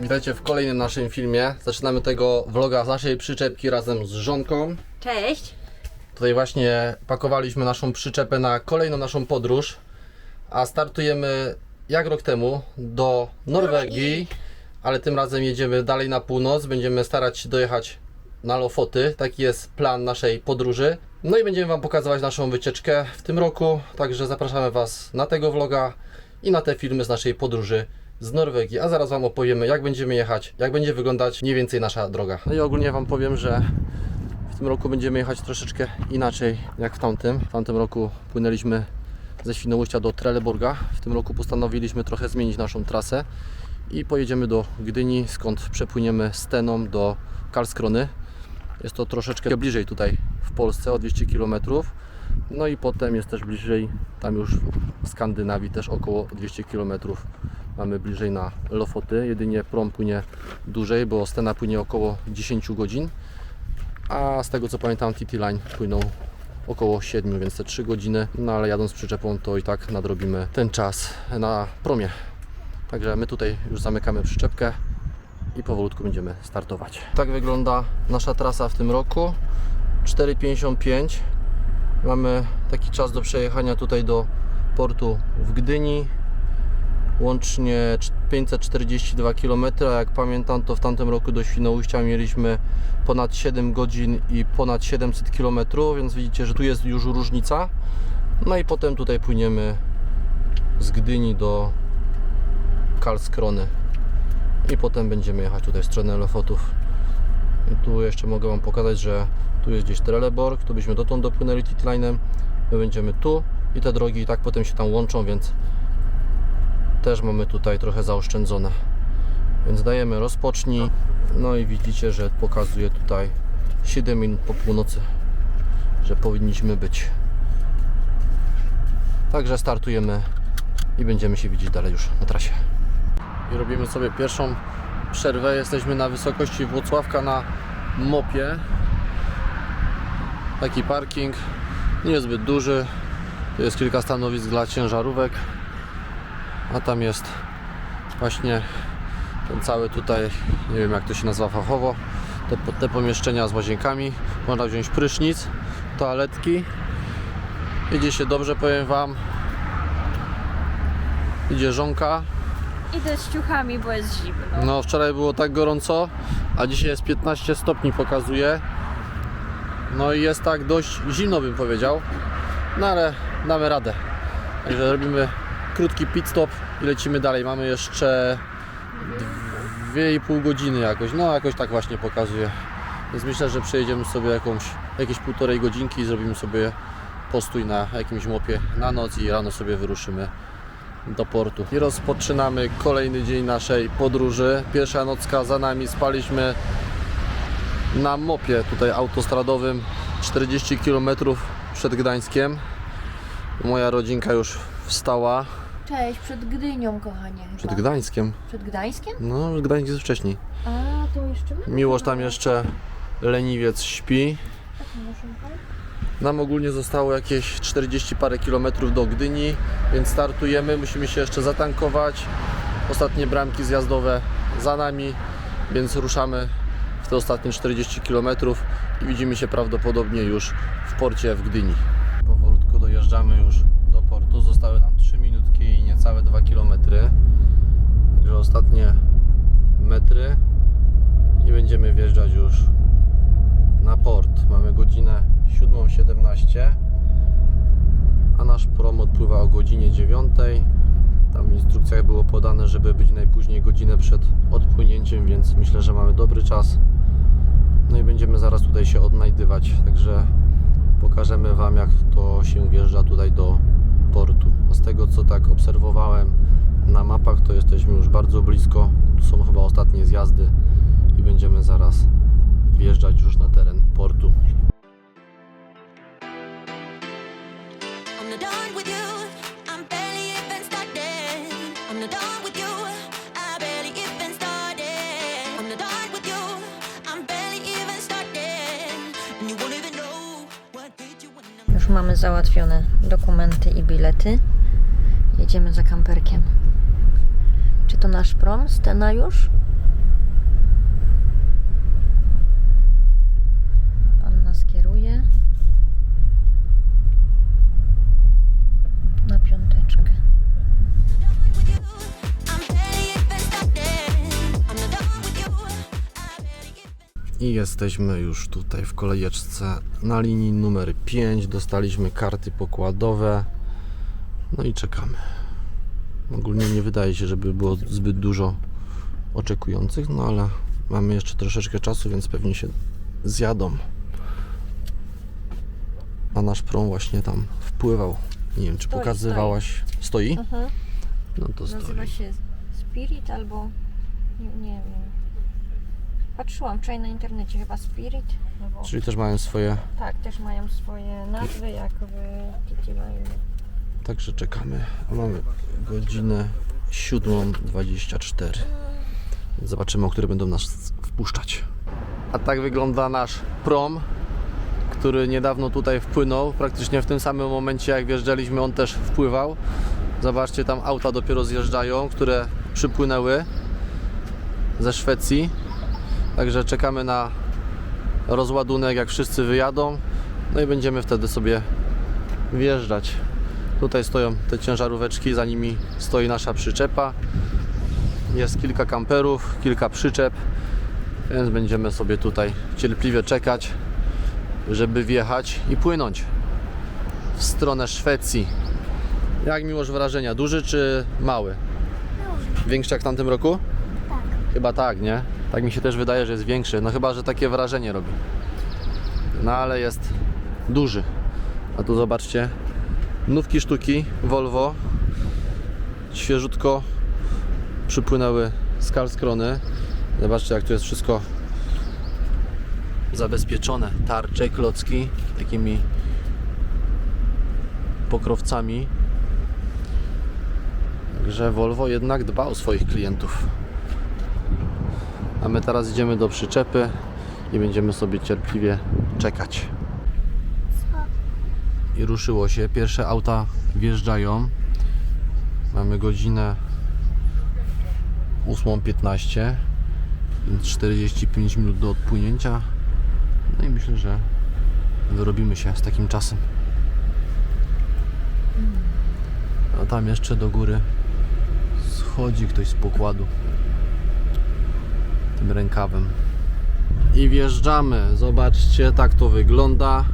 Witajcie w kolejnym naszym filmie. Zaczynamy tego vloga z naszej przyczepki razem z żonką. Cześć! Tutaj właśnie pakowaliśmy naszą przyczepę na kolejną naszą podróż, a startujemy jak rok temu do Norwegii, ale tym razem jedziemy dalej na północ. Będziemy starać się dojechać na Lofoty. Taki jest plan naszej podróży. No i będziemy Wam pokazywać naszą wycieczkę w tym roku, także zapraszamy Was na tego vloga i na te filmy z naszej podróży z Norwegii, a zaraz Wam opowiemy jak będziemy jechać, jak będzie wyglądać mniej więcej nasza droga. No i ogólnie Wam powiem, że w tym roku będziemy jechać troszeczkę inaczej jak w tamtym. W tamtym roku płynęliśmy ze Świnoujścia do Trelleborga. W tym roku postanowiliśmy trochę zmienić naszą trasę i pojedziemy do Gdyni, skąd przepłyniemy Steną do Karlskrony. Jest to troszeczkę bliżej tutaj w Polsce, o 200 km. No i potem jest też bliżej, tam już w Skandynawii też około 200 km mamy bliżej na Lofoty. Jedynie prom płynie dłużej, bo Stena płynie około 10 godzin a z tego co pamiętam TT Line płynął około 7, więc te 3 godziny, no ale jadąc przyczepą to i tak nadrobimy ten czas na promie. Także my tutaj już zamykamy przyczepkę i powolutku będziemy startować. Tak wygląda nasza trasa w tym roku. 4,55 Mamy taki czas do przejechania tutaj do portu w Gdyni. Łącznie 542 km. Jak pamiętam, to w tamtym roku do Świnoujścia mieliśmy ponad 7 godzin i ponad 700 km, więc widzicie, że tu jest już różnica. No i potem tutaj płyniemy z Gdyni do Karlskrony i potem będziemy jechać tutaj w stronę Lofotów. I tu jeszcze mogę Wam pokazać, że tu jest gdzieś Trelleborg, tu byśmy dotąd dopłynęli Titlinem, my będziemy tu i te drogi i tak potem się tam łączą, więc też mamy tutaj trochę zaoszczędzone. Więc dajemy rozpocznij. No i widzicie, że pokazuje tutaj 7 minut po północy, że powinniśmy być. Także startujemy i będziemy się widzieć dalej już na trasie. I robimy sobie pierwszą przerwę. Jesteśmy na wysokości Włocławka na mopie. Taki parking niezbyt duży. Tu jest kilka stanowisk dla ciężarówek. A tam jest właśnie ten cały tutaj, nie wiem jak to się nazywa fachowo, te, te pomieszczenia z łazienkami. Można wziąć prysznic, toaletki. Idzie się dobrze, powiem Wam. Idzie żonka. Idę z ciuchami, bo jest zimno. No wczoraj było tak gorąco, a dzisiaj jest 15 stopni pokazuje. No i jest tak dość zimno bym powiedział. No ale damy radę. Także robimy krótki pit stop i lecimy dalej. Mamy jeszcze 2,5 godziny jakoś. No jakoś tak właśnie pokazuje. Więc myślę, że przejedziemy sobie jakąś, jakieś półtorej godzinki i zrobimy sobie postój na jakimś mopie na noc i rano sobie wyruszymy do portu. I rozpoczynamy kolejny dzień naszej podróży. Pierwsza nocka za nami spaliśmy na mopie tutaj autostradowym 40 km przed Gdańskiem. Moja rodzinka już wstała Cześć, przed Gdynią, kochanie. Chyba. przed Gdańskiem. Przed Gdańskiem? No, Gdańsk jest wcześniej. A, to jeszcze my. Miłość tam jeszcze leniwiec śpi. Tak, muszę Nam ogólnie zostało jakieś 40 parę kilometrów do Gdyni, więc startujemy. Musimy się jeszcze zatankować. Ostatnie bramki zjazdowe za nami, więc ruszamy w te ostatnie 40 kilometrów i widzimy się prawdopodobnie już w porcie w Gdyni. Powolutku dojeżdżamy już do portu. Zostały nam 3 minutki i niecałe 2 kilometry. Także ostatnie metry i będziemy wjeżdżać już na port. Mamy godzinę 7.17, a nasz prom odpływa o godzinie 9. Tam w instrukcjach było podane, żeby być najpóźniej godzinę przed odpłynięciem, więc myślę, że mamy dobry czas. No i będziemy zaraz tutaj się odnajdywać, także pokażemy Wam jak to się wjeżdża tutaj do portu. Z tego co tak obserwowałem na mapach, to jesteśmy już bardzo blisko. Tu są chyba ostatnie zjazdy i będziemy zaraz wjeżdżać już na teren portu. Załatwione dokumenty i bilety. Jedziemy za kamperkiem. Czy to nasz prom? Stena już? I jesteśmy już tutaj w kolejeczce na linii numer 5. Dostaliśmy karty pokładowe. No i czekamy. Ogólnie nie wydaje się, żeby było zbyt dużo oczekujących, no ale mamy jeszcze troszeczkę czasu, więc pewnie się zjadą. A nasz prom właśnie tam wpływał. Nie wiem, czy Stoi, pokazywałaś. Stoi? Mhm. No to stoi. Nazywa się Spirit albo nie, nie wiem. Patrzyłam wczoraj na internecie chyba Spirit. No bo, Czyli też mają swoje. tak, też mają swoje nazwy, jakby takie mają. Także czekamy. Mamy godzinę 7.24. Zobaczymy, o które będą nas wpuszczać. A tak wygląda nasz prom, który niedawno tutaj wpłynął. Praktycznie w tym samym momencie, jak wjeżdżaliśmy, on też wpływał. Zobaczcie, tam auta dopiero zjeżdżają, które przypłynęły ze Szwecji. Także czekamy na rozładunek, jak wszyscy wyjadą. No i będziemy wtedy sobie wjeżdżać. Tutaj stoją te ciężaróweczki, za nimi stoi nasza przyczepa. Jest kilka kamperów, kilka przyczep, więc będziemy sobie tutaj cierpliwie czekać, żeby wjechać i płynąć w stronę Szwecji. Jak miłoż wrażenia? Duży czy mały? Większy jak w tamtym roku? Tak. Chyba tak, nie? Tak mi się też wydaje, że jest większy. No chyba, że takie wrażenie robi. No ale jest duży. A tu zobaczcie, nówki sztuki Volvo. Świeżutko przypłynęły z Karlskrony. Zobaczcie, jak tu jest wszystko zabezpieczone. Tarcze, klocki, takimi pokrowcami. Także Volvo jednak dba o swoich klientów. A my teraz idziemy do przyczepy i będziemy sobie cierpliwie czekać. I ruszyło się. Pierwsze auta wjeżdżają. Mamy godzinę 8.15, więc 45 minut do odpłynięcia. No i myślę, że wyrobimy się z takim czasem. A tam jeszcze do góry schodzi ktoś z pokładu tym rękawem. I wjeżdżamy. Zobaczcie, tak to wygląda.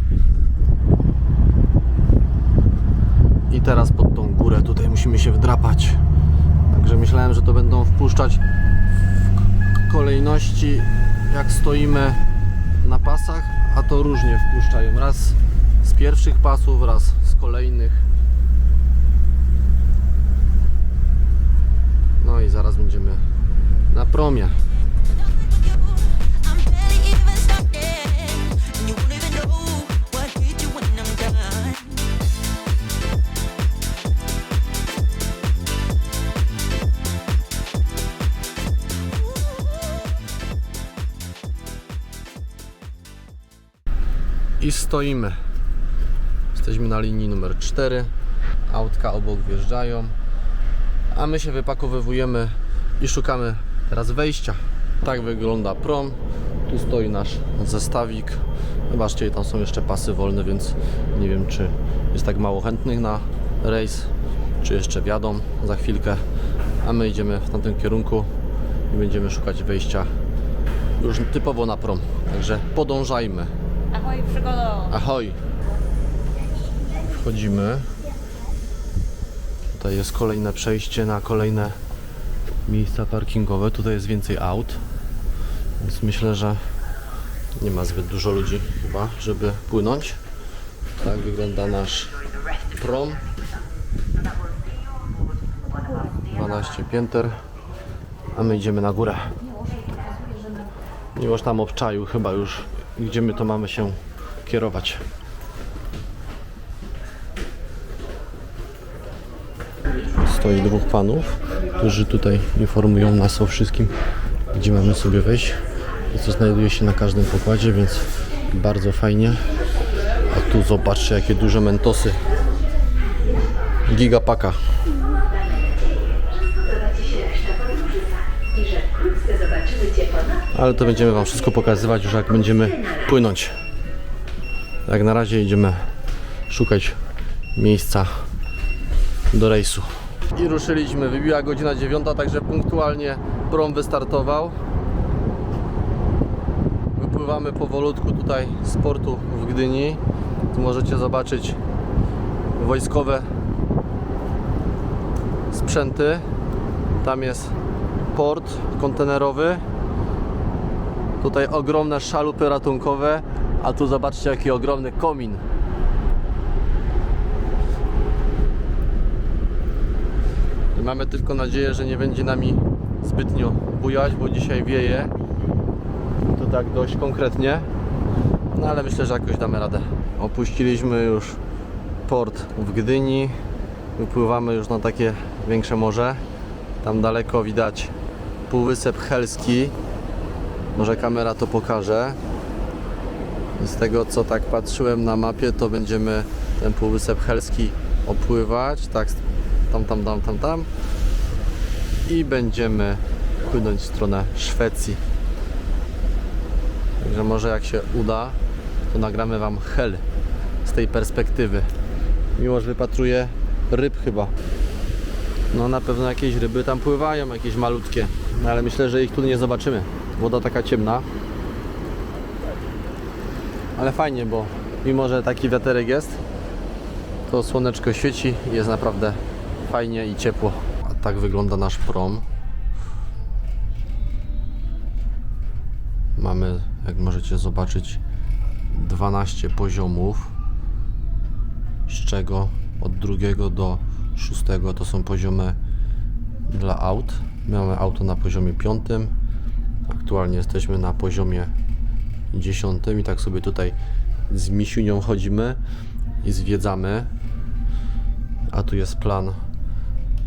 I teraz pod tą górę tutaj musimy się wdrapać. Także myślałem, że to będą wpuszczać w kolejności jak stoimy na pasach, a to różnie wpuszczają. Raz z pierwszych pasów, raz z kolejnych. No i zaraz będziemy na promie. I stoimy. Jesteśmy na linii numer 4. Autka obok wjeżdżają. A my się wypakowywujemy i szukamy teraz wejścia. Tak wygląda prom. Tu stoi nasz zestawik. Zobaczcie, tam są jeszcze pasy wolne, więc nie wiem, czy jest tak mało chętnych na rejs, czy jeszcze wjadą za chwilkę. A my idziemy w tamtym kierunku i będziemy szukać wejścia już typowo na prom. Także podążajmy. Ahoj! Ahoj. Wchodzimy. Tutaj jest kolejne przejście na kolejne miejsca parkingowe. Tutaj jest więcej aut. Więc myślę, że nie ma zbyt dużo ludzi chyba, żeby płynąć. Tak wygląda nasz prom. 12 pięter. A my idziemy na górę. Miłoż tam obczaił chyba już, gdzie my to mamy się kierować. Stoi dwóch panów, którzy tutaj informują nas o wszystkim, gdzie mamy sobie wejść. I co znajduje się na każdym pokładzie, więc bardzo fajnie. A tu zobaczcie, jakie duże mentosy. Gigapaka. Ale to będziemy Wam wszystko pokazywać już jak będziemy płynąć. Jak na razie idziemy szukać miejsca do rejsu. I ruszyliśmy. Wybiła godzina 9, także punktualnie prom wystartował. Wypływamy powolutku tutaj z portu w Gdyni. Tu możecie zobaczyć wojskowe sprzęty. Tam jest port kontenerowy. Tutaj ogromne szalupy ratunkowe, a tu zobaczcie jaki ogromny komin. I mamy tylko nadzieję, że nie będzie nami zbytnio bujać, bo dzisiaj wieje. To tak dość konkretnie. No ale myślę, że jakoś damy radę. Opuściliśmy już port w Gdyni. Wypływamy już na takie większe morze. Tam daleko widać Półwysep Helski. Może kamera to pokaże. Z tego co tak patrzyłem na mapie, to będziemy ten Półwysep Helski opływać. Tak, tam, tam, tam, tam, tam. I będziemy płynąć w stronę Szwecji. Także może jak się uda, to nagramy Wam hel z tej perspektywy. Miłoż wypatruje ryb chyba. No na pewno jakieś ryby tam pływają, jakieś malutkie. No ale myślę, że ich tu nie zobaczymy. Woda taka ciemna. Ale fajnie, bo mimo, że taki wiaterek jest, to słoneczko świeci i jest naprawdę fajnie i ciepło. A tak wygląda nasz prom. Mamy, jak możecie zobaczyć, 12 poziomów, z czego od drugiego do szóstego to są poziomy dla aut. Mamy auto na poziomie piątym. Aktualnie jesteśmy na poziomie dziesiątym i tak sobie tutaj z misiunią chodzimy i zwiedzamy. A tu jest plan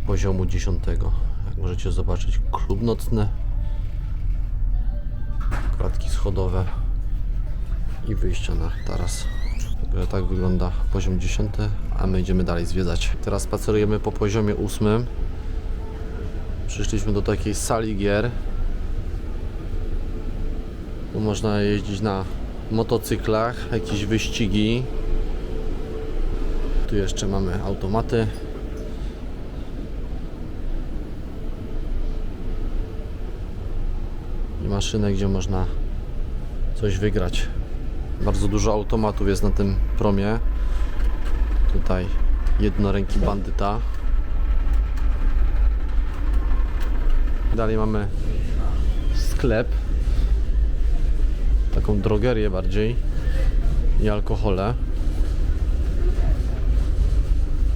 poziomu dziesiątego. Jak możecie zobaczyć, klub nocny, klatki schodowe i wyjścia na taras. Tak wygląda poziom 10, a my idziemy dalej zwiedzać. Teraz spacerujemy po poziomie 8. Przyszliśmy do takiej sali gier. Tu można jeździć na motocyklach, jakieś wyścigi. Tu jeszcze mamy automaty. I maszynę, gdzie można coś wygrać. Bardzo dużo automatów jest na tym promie. Tutaj jednoręki bandyta. Dalej mamy sklep. Taką drogerię bardziej. I alkohole.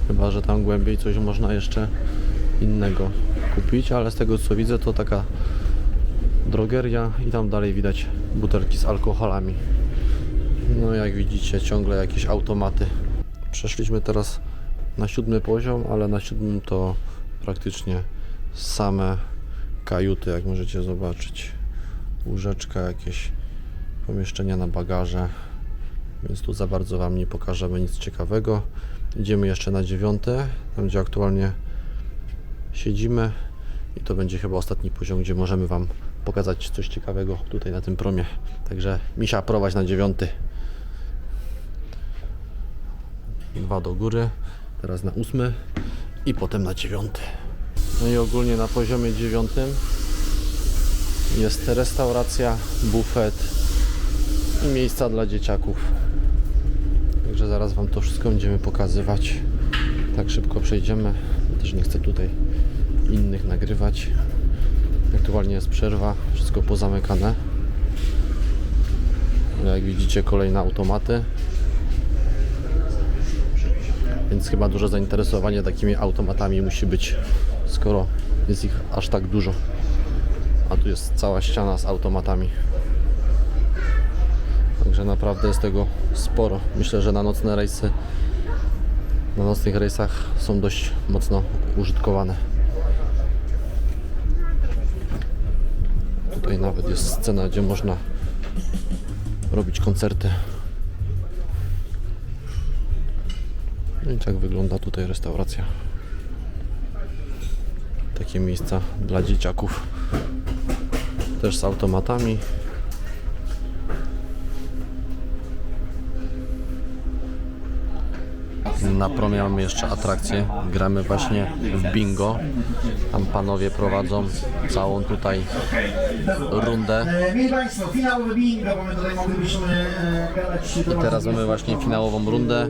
Chyba, że tam głębiej coś można jeszcze innego kupić, ale z tego co widzę to taka drogeria i tam dalej widać butelki z alkoholami. No jak widzicie ciągle jakieś automaty. Przeszliśmy teraz na siódmy poziom, ale na siódmym to praktycznie same kajuty, jak możecie zobaczyć. Łóżeczka, jakieś pomieszczenia na bagaże, więc tu za bardzo Wam nie pokażemy nic ciekawego. Idziemy jeszcze na dziewiąte, tam gdzie aktualnie siedzimy i to będzie chyba ostatni poziom, gdzie możemy Wam pokazać coś ciekawego tutaj na tym promie. Także misia prowadź na dziewiąty. Dwa do góry, teraz na ósmy i potem na dziewiąty. No i ogólnie na poziomie dziewiątym jest restauracja, bufet i miejsca dla dzieciaków. Także zaraz Wam to wszystko będziemy pokazywać. Tak szybko przejdziemy. Też nie chcę tutaj innych nagrywać. Aktualnie jest przerwa, wszystko pozamykane. Jak widzicie kolejne automaty. Więc chyba duże zainteresowanie takimi automatami musi być, skoro jest ich aż tak dużo. A tu jest cała ściana z automatami. Także naprawdę jest tego sporo. Myślę, że na nocne rejsy, na nocnych rejsach są dość mocno użytkowane. Tutaj nawet jest scena, gdzie można robić koncerty. No i tak wygląda tutaj restauracja. Takie miejsca dla dzieciaków. Też z automatami. Na promie mamy jeszcze atrakcje. Gramy właśnie w bingo. Tam panowie prowadzą całą tutaj rundę. I teraz mamy właśnie finałową rundę.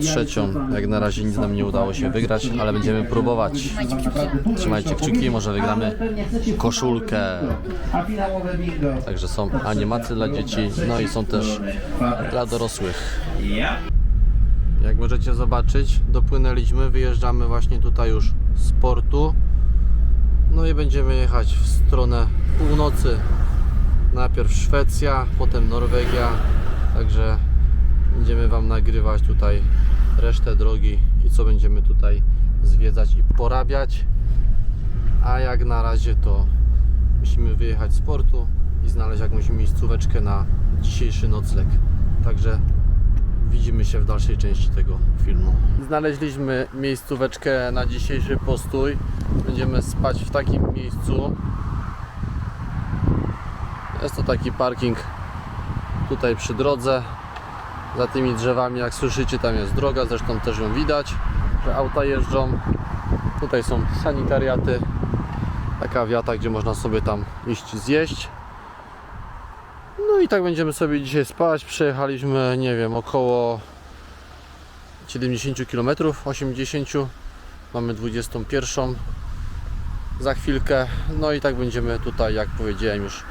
Trzecią. Jak na razie nic nam nie udało się wygrać, ale będziemy próbować. Trzymajcie kciuki, może wygramy koszulkę. Także są animacje dla dzieci, no i są też dla dorosłych. Jak możecie zobaczyć, dopłynęliśmy, wyjeżdżamy właśnie tutaj już z portu. No i będziemy jechać w stronę północy. Najpierw Szwecja, potem Norwegia. Także będziemy Wam nagrywać tutaj resztę drogi i co będziemy tutaj zwiedzać i porabiać. A jak na razie to musimy wyjechać z portu i znaleźć jakąś miejscóweczkę na dzisiejszy nocleg. Także widzimy się w dalszej części tego filmu. Znaleźliśmy miejscóweczkę na dzisiejszy postój. Będziemy spać w takim miejscu. Jest to taki parking tutaj przy drodze. Za tymi drzewami, jak słyszycie, tam jest droga, zresztą też ją widać, że auta jeżdżą. Tutaj są sanitariaty, taka wiata, gdzie można sobie tam iść zjeść. No i tak będziemy sobie dzisiaj spać. Przejechaliśmy, nie wiem, około 70 km, 80. Mamy 21. Za chwilkę. No i tak będziemy tutaj, jak powiedziałem już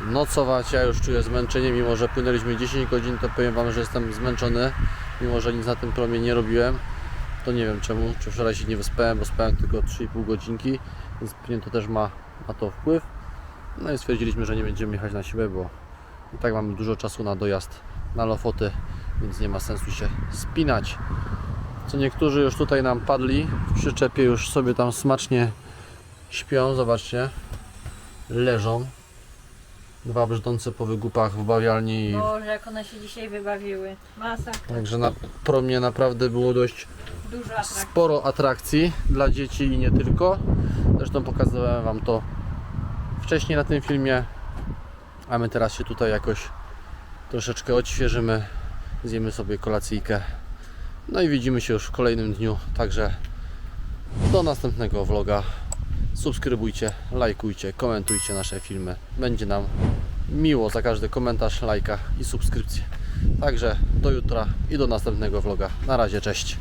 nocować. Ja już czuję zmęczenie, mimo że płynęliśmy 10 godzin, to powiem Wam, że jestem zmęczony, mimo że nic na tym promie nie robiłem. To nie wiem czemu, czy wczoraj się nie wyspałem, bo spałem tylko 3,5 godzinki, więc pewnie to też ma na to wpływ. No i stwierdziliśmy, że nie będziemy jechać na siłę, bo i tak mamy dużo czasu na dojazd na Lofoty, więc nie ma sensu się spinać. Co niektórzy już tutaj nam padli w przyczepie, już sobie tam smacznie śpią, zobaczcie, leżą. Dwa brzdące po wygupach w bawialni. Boże, jak one się dzisiaj wybawiły. Masa, Także na promie naprawdę było dość dużo atrakcji. sporo atrakcji dla dzieci i nie tylko. Zresztą pokazywałem Wam to wcześniej na tym filmie. A my teraz się tutaj jakoś troszeczkę odświeżymy. Zjemy sobie kolacyjkę. No i widzimy się już w kolejnym dniu. Także do następnego vloga. Subskrybujcie, lajkujcie, komentujcie nasze filmy. Będzie nam miło za każdy komentarz, lajka i subskrypcję. Także do jutra i do następnego vloga. Na razie, cześć.